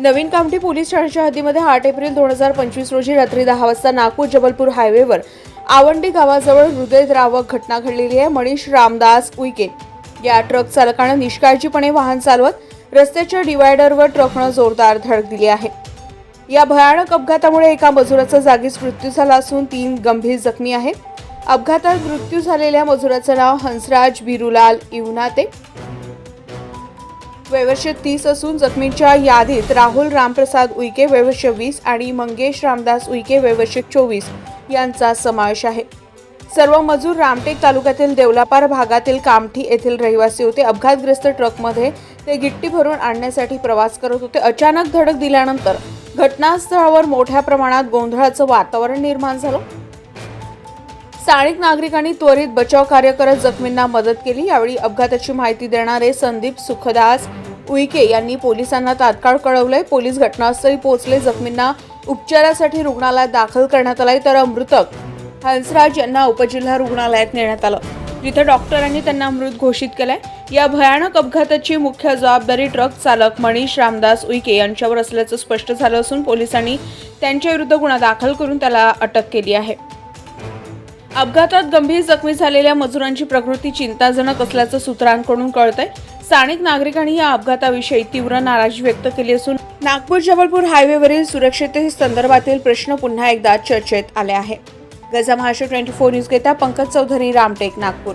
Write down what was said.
नवीन Kamthi police ठाण्याच्या हद्दीमध्ये आठ April दोन हजार पंचवीस रोजी रात्री दहा वाजता नागपूर जबलपूर हायवेवर आवंडी गावाजवळ हृदयद्रावक घटना घडलेली आहे. मनीष रामदास उईके या ट्रक चालकानं निष्काळजीपणे वाहन चालवत रस्त्याच्या डिवायडरवर ट्रकनं जोरदार धडक दिली आहे. या भयानक अपघातामुळे एका मजुराचा जागीच मृत्यू झाला असून तीन गंभीर जखमी आहेत. अपघातात मृत्यू झालेल्या मजुराचं नाव हंसराज बिरुलाल इवनाते. वयवर्ष तीस असून जखमींच्या यादीत राहुल रामप्रसाद उईके वयवर्ष वीस आणि मंगेश रामदास उईके वयवर्ष चोवीस यांचा समावेश आहे. सर्व मजूर रामटेक तालुक्यातील देवलापार भागातील कामठी येथील रहिवासी होते. अपघातग्रस्त ट्रकमध्ये ते गिट्टी भरून आणण्यासाठी प्रवास करत होते. अचानक धडक दिल्यानंतर घटनास्थळावर मोठ्या प्रमाणात गोंधळाचं वातावरण निर्माण झालं. स्थानिक नागरिकांनी त्वरित बचाव कार्य करत जखमींना मदत केली. यावेळी अपघाताची माहिती देणारे संदीप सुखदास उईके यांनी पोलिसांना तात्काळ कळवलंय. पोलीस घटनास्थळी पोहोचले. जखमींना उपचारासाठी रुग्णालयात दाखल करण्यात आलाय. तर मृतक हंसराज यांना उपजिल्हा रुग्णालयात नेण्यात आलं. जिथे डॉक्टरांनी त्यांना मृत घोषित केलाय. या भयानक अपघाताची मुख्य जबाबदारी ट्रक चालक मनीष रामदास उईके यांच्यावर असल्याचं स्पष्ट झालं असून पोलिसांनी त्यांच्याविरुद्ध गुन्हा दाखल करून त्याला अटक केली आहे. अपघातात गंभीर जखमी झालेल्या मजुरांची प्रकृती चिंताजनक असल्याचं सूत्रांकडून कळतंय. स्थानिक नागरिकांनी या अपघाताविषयी तीव्र नाराजी व्यक्त केली असून नागपूर जबलपूर हायवेवरील सुरक्षिततेसंदर्भातील प्रश्न पुन्हा एकदा चर्चेत आले आहे गजा महाराष्ट्र ट्वेंटी फोर न्यूज घेता पंकज चौधरी रामटेक नागपूर.